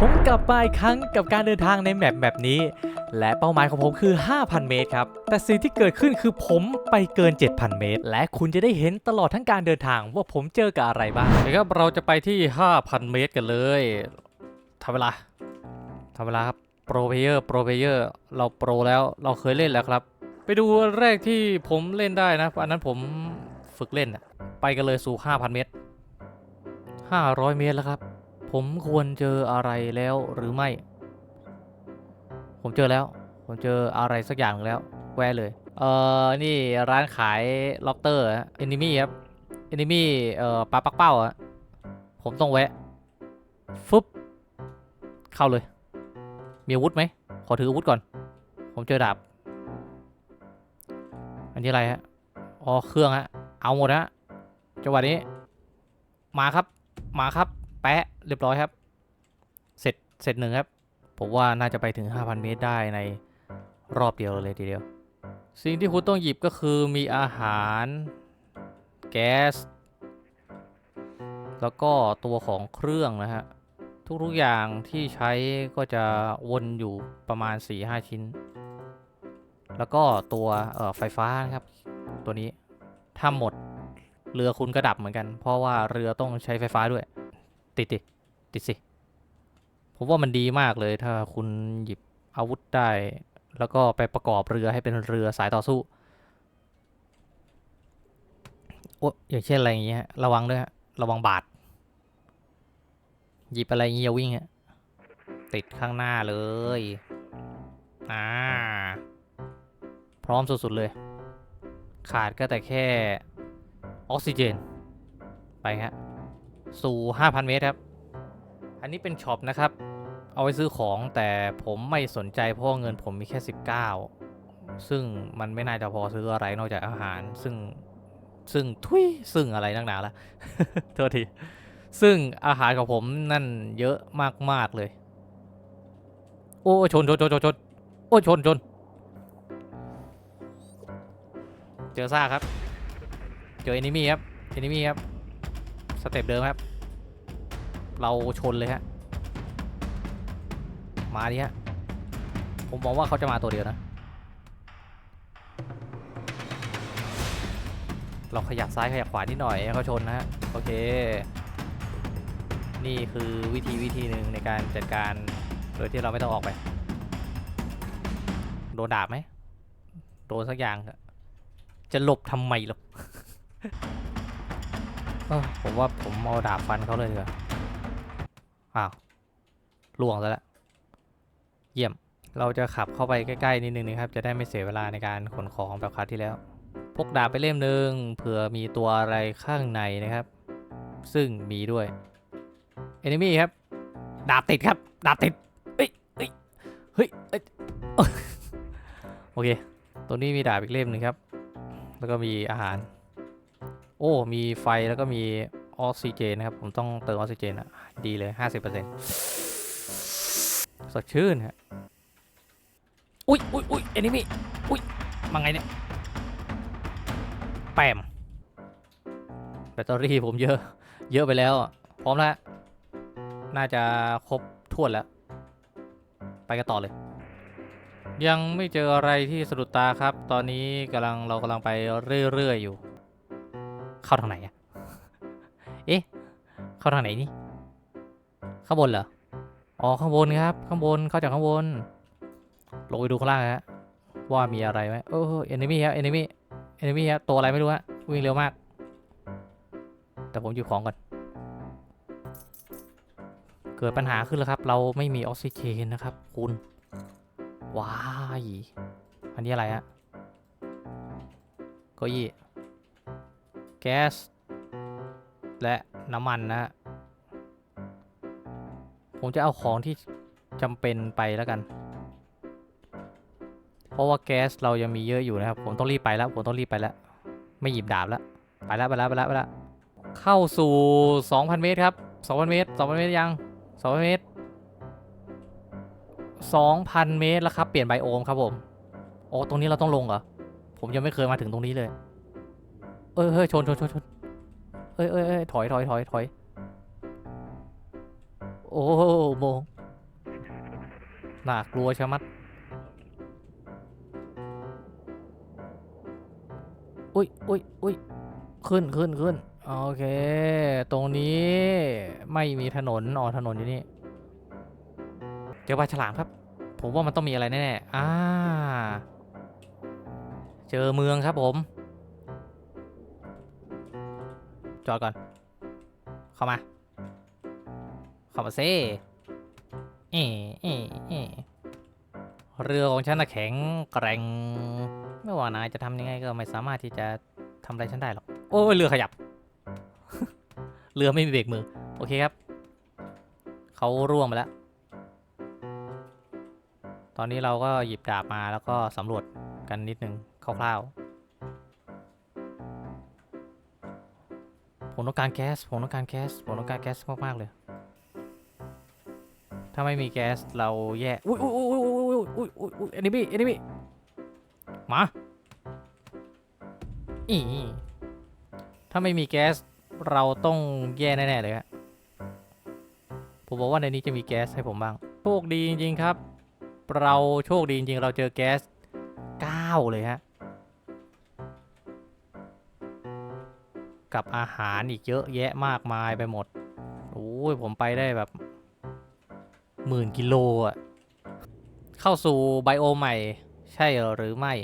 ผมกลับมาอีกครั้งกับการเดินทางในแมปแบบนี้ และเป้าหมายของผมคือ 5,000 เมตรครับ แต่สิ่งที่เกิดขึ้นคือผมไปเกิน 7,000 เมตร และคุณจะได้เห็นตลอดทั้งการเดินทางว่าผมเจอกับอะไรบ้างนะครับเราจะไปที่ 5,000 เมตรกันเลยทำเวลาทำเวลาครับโปรเพเยอร์โปรเพเยอร์เราโปรแล้วเราเคยเล่นแล้วครับ ไปดูแรกที่ผมเล่นได้นะอันนั้นผมฝึกเล่นอะไปกันเลยสู่ 5,000 เมตร 500 เมตรแล้วครับ ผมควรเจออะไรแล้วหรือไม่ ผมเจอแล้ว ผมเจออะไรสักอย่างแล้ว แวะเลย เอ่อ นี่ร้านขายล็อกเตอร์เอนิมี่ครับเอนิมี่เอ่อปลาปักเป้าอะผมต้องแวะ ฟึบ เข้าเลย มีอาวุธไหม ขอถืออาวุธก่อน ผมเจอดาบ อันนี้อะไรฮะ อ๋อ เครื่องฮะ เอาหมดฮะจังหวะนี้ มาครับ มาครับ แปะ เรียบร้อยครับ เสร็จเสร็จหนึ่งครับ ผมว่าน่าจะไปถึง 5,000 เมตรได้ในรอบเดียวเลยทีเดียว สิ่งที่คุณต้องหยิบก็คือมีอาหาร แก๊ส แล้วก็ตัวของเครื่องนะฮะ ทุกๆอย่างที่ใช้ก็จะวนอยู่ประมาณ 4-5 ชิ้น แล้วก็ตัวเอ่อไฟฟ้านะครับ ตัวนี้ถ้าหมดเรือคุณก็ดับเหมือนกัน เพราะว่าเรือต้องใช้ไฟฟ้าด้วย ติดติ ติดสิ ผมว่ามันดีมากเลยถ้าคุณหยิบอาวุธได้ แล้วก็ไปประกอบเรือให้เป็นเรือสายต่อสู้โอ้อย่างเช่นอะไรอย่างเงี้ยระวังด้วยฮะระวังบาดหยิบอะไรเงี้ยวิ่งฮะติดข้างหน้าเลยอ่าพร้อมสุดๆเลย ขาดก็แต่แค่ออกซิเจน ไปฮะ สู่ 5,000 เมตรครับ อันนี้เป็นช็อปนะครับ เอาไว้ซื้อของแต่ผมไม่สนใจเพราะเงินผมมีแค่ 19 ซึ่งมันไม่น่าจะพอซื้ออะไรนอกจากอาหาร ซึ่งซึ่งทุยซึ่งอะไรนักหนาละโทษที ซึ่งอาหารของผมนั่นเยอะมากๆเลย โอ้ชนชนชนชนชนโอ้ชนชนเจอซ่าครับ เจอเอนิมี่ครับเอนิมี่ครับ สเต็ปเดิมครับ เราชนเลยฮะ มาดิฮะ ผมมองว่าเขาจะมาตัวเดียวนะ เราขยับซ้ายขยับขวานิดหน่อยให้เขาชนนะฮะ โอเค นี่คือวิธีวิธีหนึ่งในการจัดการโดยที่เราไม่ต้องออกไป โดนดาบไหม โดนสักอย่างเถอจะหลบทำไมหรอกเอ้อผมว่าผมเอาดาบฟันเขาเลยเถอะ อ้าวล่วงแล้วเยี่ยมเราจะขับเข้าไปใกล้ๆนิดนึงนะครับ จะได้ไม่เสียเวลาในการขนของแบบคราวที่แล้ว พกดาบไปเล่มหนึ่งเผื่อมีตัวอะไรข้างในนะครับ ซึ่งมีด้วย enemy ครับ ดาบติดครับ ดาบติด เฮ้ย เฮ้ย เฮ้ยเอ้ย โอเค ตัวนี้มีดาบอีกเล่มหนึ่งครับ แล้วก็มีอาหาร โอ้ มีไฟแล้วก็มี ออกซิเจนนะครับ ผมต้องเติมออกซิเจนอะดีเลย 50%สดชื่นฮะอุ้ยอุ้ยอุ้ยเอนิมี่อุ้ยมาไงเนี่ยแปมแบตเตอรี่ผมเยอะ เยอะไปแล้ว พร้อมแล้ว น่าจะครบถ้วนแล้ว ไปกันต่อเลย ยังไม่เจออะไรที่สะดุดตาครับ ตอนนี้กำลังเรากำลังไปเรื่อย ๆ อยู่ เข้าทางไหนอะ เข้าทางไหนนี่ข้างบนเหรออ๋อข้างบนครับ ข้างบนเข้าจากข้างบนลงไปดูข้างล่างฮะว่ามีอะไรไหมเออเอนนิมี่ครับเอนนิมี่เอนนิมี่ครับตัวอะไรไม่รู้ฮะวิ่งเร็วมาก แต่ผมหยิบของก่อนเกิดปัญหาขึ้นแล้วครับ เราไม่มีออกซิเจนนะครับ คุณว้ายอันนี้อะไรฮะเก้าอี้แก๊สและน้ำมันนะฮะ ผมจะเอาของที่จำเป็นไปแล้วกัน เพราะว่าแก๊สเรายังมีเยอะอยู่นะครับ ผมต้องรีบไปแล้ว ผมต้องรีบไปแล้ว ไม่หยิบดาบแล้ว ไปแล้วไปแล้วไปแล้วไปแล้ว เข้าสู่ 2,000 เมตรครับ 2,000 เมตร 2,000 เมตรยัง 2,000 เมตร 2,000 เมตรแล้วครับ เปลี่ยนไบโอมครับผมโอ้ตรงนี้เราต้องลงเหรอ ผมยังไม่เคยมาถึงตรงนี้เลย เอ้ยเฮ้ยชนชนชนชนเอ้ยเอ้ยเอ้ยถอยถอยถอยถอย โอ้โมน่ากลัวชะมัดอุ้ยอุ้ยอุ้ยขึ้นขึ้นขึ้นโอเค ตรงนี้ไม่มีถนนอ๋อถนนอยู่นี่ เจอปลาฉลามครับ ผมว่ามันต้องมีอะไรแน่ๆอ่า เจอเมืองครับผม จอดก่อน เข้ามา เข้ามาซิเอเอเอเรือของฉันน่ะแข็งแกร่ง ไม่ว่านายจะทำยังไงก็ไม่สามารถที่จะทำอะไรฉันได้หรอก โอ้ยเรือขยับ เรือไม่มีเบรกมือ โอเคครับ เขาร่วงไปแล้ว ตอนนี้เราก็หยิบดาบมาแล้วก็สำรวจกันนิดนึงคร่าวๆ ผมต้องการแก๊ส ผมต้องการแก๊ส ผมต้องการแก๊สมากๆเลย ถ้าไม่มีแก๊สเราแย่อุ้ยอุ้ยอุ้ยอุ้ยอุ้ยอุ้ยอุ้ยเอนิมี่เอนิมี่มาอีถ้าไม่มีแก๊สเราต้องแย่แน่ๆเลยฮะผมบอกว่าในนี้จะมีแก๊สให้ผมบ้าง โชคดีจริงๆครับ เราโชคดีจริงๆเราเจอแก๊ส9เลยฮะ กับอาหารอีกเยอะแยะมากมายไปหมด โอ้ยผมไปได้แบบ หมื่นกิโลอะ เข้าสู่ไบโอใหม่ ใช่หรือไม่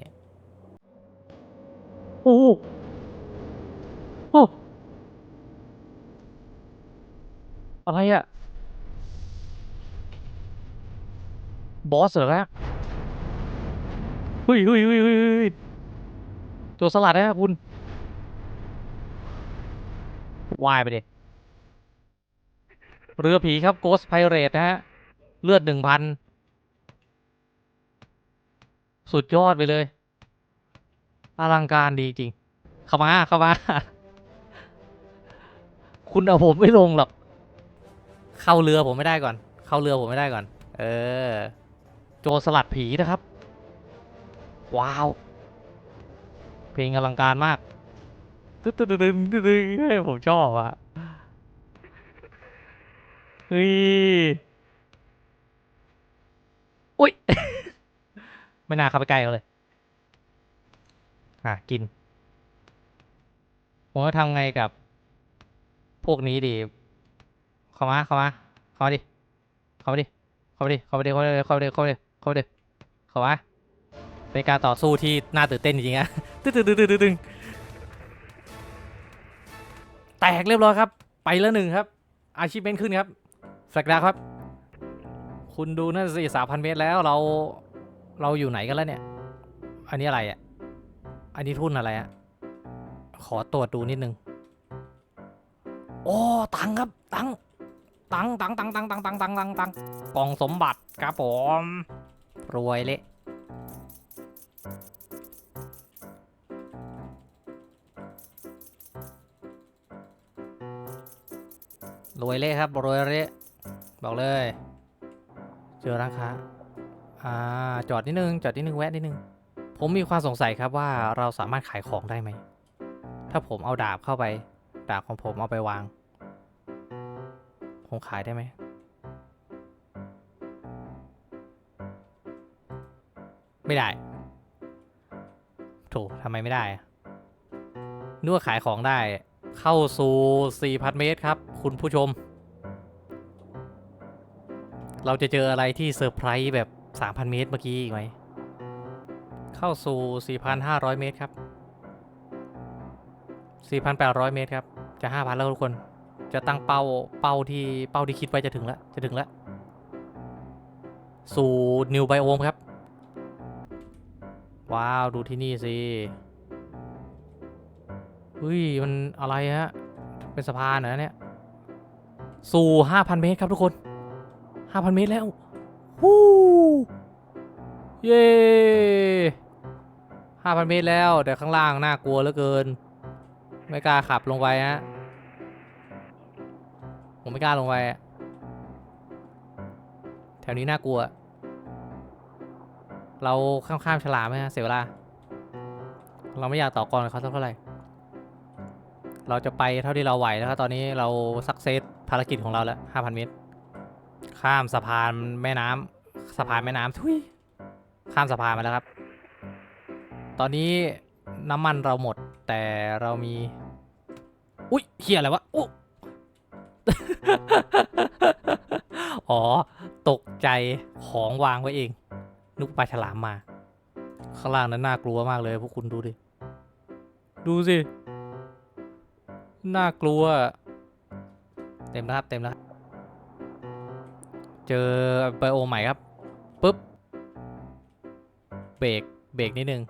โอ้โอ้อะไรอะบอสเหรอฮะเฮ้ยเฮ้ยเฮ้ยเฮ้ยเฮ้ยตัวสลัดนะคุณวายไปดิเรือผีครับ Ghost Pirate นะฮะ เลือดหนึ่งพัน สุดยอดไปเลย อลังการดีจริง เข้ามา เข้ามา คุณเอาผมไม่ลงหรอก เข้าเรือผมไม่ได้ก่อน เข้าเรือผมไม่ได้ก่อน เออ โจสลัดผีนะครับ ว้าว เพลงอลังการมากตึ๊ดตึ๊ดตึ๊ดตึ๊ดผมชอบอะเฮ้ย อุ้ย ไม่น่าเข้าไปใกล้เขาเลย อะ กิน ผมจะทำไงกับ พวกนี้ดี เข้ามา เข้ามา เข้ามาดิ เข้ามาดิ เข้ามาดิ เข้ามาดิ เข้ามาดิ เข้ามาดิ เข้ามาดิ เข้ามาดิ เข้ามา เป็นการต่อสู้ที่น่าตื่นเต้นจริงๆอะตึ๊ดตึ๊ดตึ๊ดตึ๊ดตึ๊ดแตกเรียบร้อยครับ ไปแล้วหนึ่งครับ อาชีพเบนขึ้นครับแฟลกดาครับ คุณดูนั่นสิสามพันเมตรแล้วเรา เราอยู่ไหนกันแล้วเนี่ย อันนี้อะไรอะ อันนี้ทุนอะไรอะ ขอตรวจดูนิดนึง โอ้ ตังครับ ตัง ตัง ตัง ตัง ตัง ตัง ตัง ตัง ตัง ตัง กล่องสมบัติครับผม รวยเละรวยเละครับรวยเละบอกเลย เจอร้านค้า อ่าจอดนิดนึงจอดนิดนึงแวะนิดนึง ผมมีความสงสัยครับว่าเราสามารถขายของได้ไหม ถ้าผมเอาดาบเข้าไป ดาบของผมเอาไปวาง ผมขายได้ไหมไม่ได้ถูกทำไมไม่ได้นึกว่าขายของได้ เข้าสู่ 4,000 เมตรครับ คุณผู้ชม เราจะเจออะไรที่เซอร์ไพรส์แบบ 3,000 เมตรเมื่อกี้อีกไหม เข้าสู่ 4,500 เมตรครับ 4,800 เมตรครับ จะ 5,000 แล้วทุกคน จะตั้งเป้า เป้าที่ เป้าที่คิดไว้จะถึงแล้ว จะถึงแล้ว สู่นิวไบโอมครับ ว้าว ดูที่นี่สิเฮ้ย มันอะไรฮะ เป็นสะพานเหรอเนี่ย สู่ 5,000 เมตรครับทุกคน 5,000 เมตรแล้ว ฮู้เย้5,000เมตรแล้ว แต่ข้างล่างน่ากลัวเหลือเกิน ไม่กล้าขับลงไปฮะ ผมไม่กล้าลงไป แถวนี้น่ากลัว เราข้ามข้ามฉลามไหมฮะ เสียเวลา เราไม่อยากต่อกรกับเขาเท่าไหร่ เราจะไปเท่าที่เราไหวแล้วครับตอนนี้เราสักเซสภารกิจของเราแล้ว5,000เมตร ข้ามสะพานแม่น้ำสะพานแม่น้ำทุยข้ามสะพานมาแล้วครับ ตอนนี้น้ำมันเราหมดแต่เรามี อุ้ยเฮียอะไรวะอุ๊อ๋อ ตกใจของวางไว้เอง นุกปลาฉลามมา ข้างล่างนั้นน่ากลัวมากเลยพวกคุณดูดิ ดูสิ น่ากลัว เต็มแล้วครับ เต็มแล้วครับ เจอไบโอใหม่ครับปุ๊บเบรกเบรกนิดนึง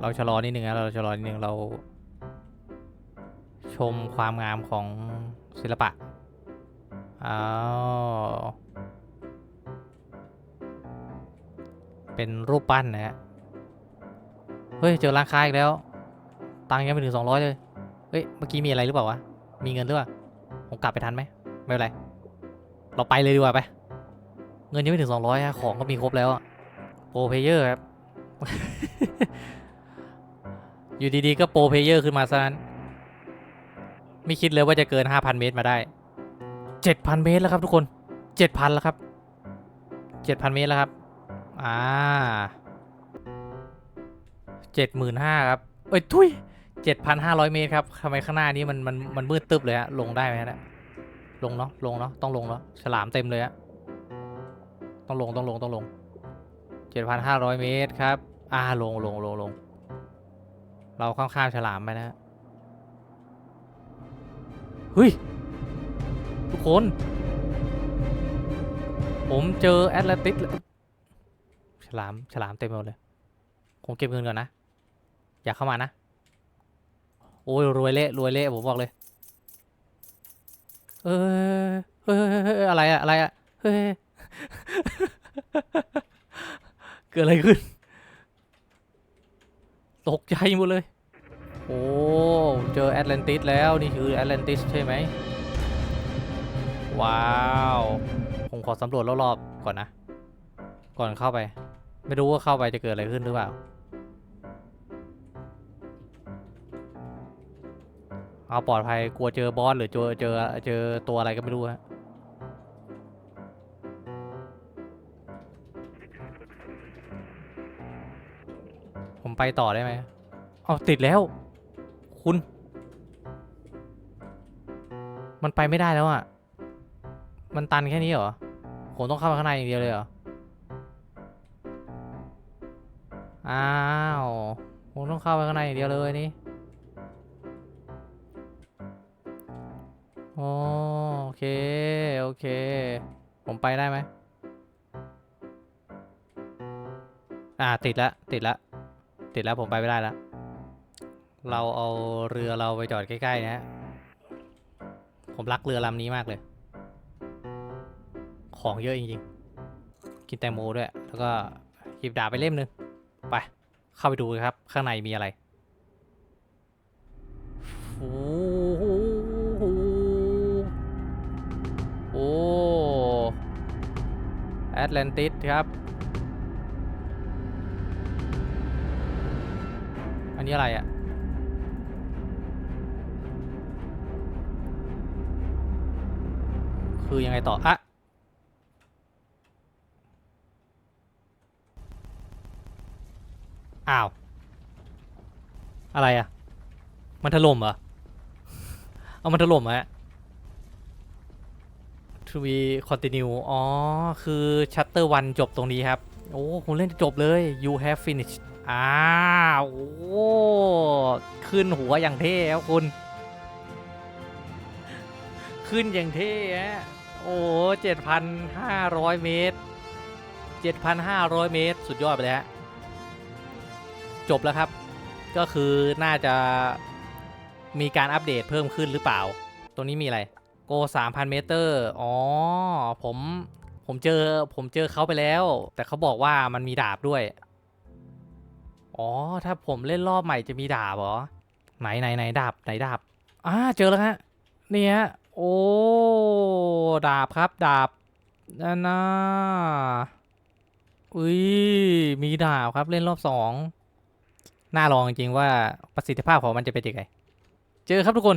เราชะลอนิดนึงนะเราชะลอนิดนึงเรา ชมความงามของศิลปะอ้าวเป็นรูปปั้นนะฮะเฮ้ย เจอร้านค้าอีกแล้ว ตังค์ยังไม่ถึง 200 เลย เฮ้ย เมื่อกี้มีอะไรหรือเปล่าวะ มีเงินหรือเปล่า ผมกลับไปทันไหม ไม่เป็นไร เราไปเลยดีกว่าไป เงินยังไม่ถึง 200ฮะของก็มีครบแล้วอะโปรเพเยอร์ครับ อยู่ดีๆ ก็โปรเพเยอร์ขึ้นมาซะนั้น ไม่คิดเลยว่าจะเกิน 5,000 เมตรมาได้ 7,000 เมตรแล้วครับทุกคน 7,000 แล้วครับ 7,000 เมตรแล้วครับ อ่า75,000ครับ เอ้ย ทุย7,500 เมตรครับทำไมข้างหน้านี้มันมันมันมืดตึ๊บเลยฮะลงได้ไหมฮะลงเนาะลงเนาะต้องลงเนาะฉลามเต็มเลยฮะ ต้องลงต้องลงต้องลง7,500เมตรครับ อ่าลงลงลงลง เราข้ามๆฉลามไปนะฮะเฮ้ย ทุกคน ผมเจอแอตแลนติสฉลามฉลามเต็มหมดเลยผมเก็บเงินก่อนนะ อยากเข้ามานะ โอ้ยรวยเละรวยเละผมบอกเลย เออเฮ้ยเฮ้ยเฮ้ยอะไรอะอะไรอะเฮ้ย เกิดอะไรขึ้น ตกใจหมดเลย โอ้ เจอแอตแลนติสแล้ว นี่คือแอตแลนติสใช่ไหม ว้าว ผมขอสำรวจรอบๆก่อนนะ ก่อนเข้าไป ไม่รู้ว่าเข้าไปจะเกิดอะไรขึ้นหรือเปล่า เอาปลอดภัย กลัวเจอบอสหรือเจอเจอเจอตัวอะไรก็ไม่รู้ฮะ ไปต่อได้ไหมเอาติดแล้ว คุณ มันไปไม่ได้แล้วอะ่ะ มันตันแค่นี้เหรอผมต้องเข้าไปข้างในอย่างเดียวเลยเหรอ อ้าวผมต้องเข้าไปข้างในอย่างเดียวเลยนี่โอโอเค โอเค ผมไปได้ไหม อ่า ติดละ ติดละ ติดแล้วผมไปไม่ได้แล้ว เราเอาเรือเราไปจอดใกล้ๆนะฮะ ผมรักเรือลำนี้มากเลย ของเยอะจริงๆ กินแตงโมด้วย แล้วก็หยิบดาบไปเล่มหนึ่งไป เข้าไปดูกันครับ ข้างในมีอะไรโอ้โหโอ้แอตแลนติสครับ อันนี้อะไรอะ่ะคือยังไงต่ออะอ้าว อะไรอะ่ะ มันถล่มเหรอ เอามันถล่มเหรอะ to be continue อ๋อ คือ chapter 1 จบตรงนี้ครับ โอ้ คุณเล่นจบเลย you have finished อ้าวโอ้ขึ้นหัวอย่างเท่ครับคุณ ขึ้นอย่างเท่ฮะโอ้เจ็ดพันห้าร้อยเมตรเจ็ดพันห้าร้อยเมตร สุดยอดไปเลยฮะจบแล้วครับ ก็คือน่าจะมีการอัปเดตเพิ่มขึ้นหรือเปล่า ตรงนี้มีอะไร โก 3,000 เมตร อ๋อ ผม ผมเจอ ผมเจอเขาไปแล้ว แต่เขาบอกว่ามันมีดาบด้วย อ๋อ ถ้าผมเล่นรอบใหม่จะมีดาบเหรอ ไหนไหนไหนดาบไหนดาบอ่าเจอแล้วฮะเนี่ยโอ้ดาบครับดาบนั่นนะอุ้ยมีดาบครับเล่นรอบสองน่าลองจริงๆว่าประสิทธิภาพของมันจะเป็นยังไง เจอครับทุกคน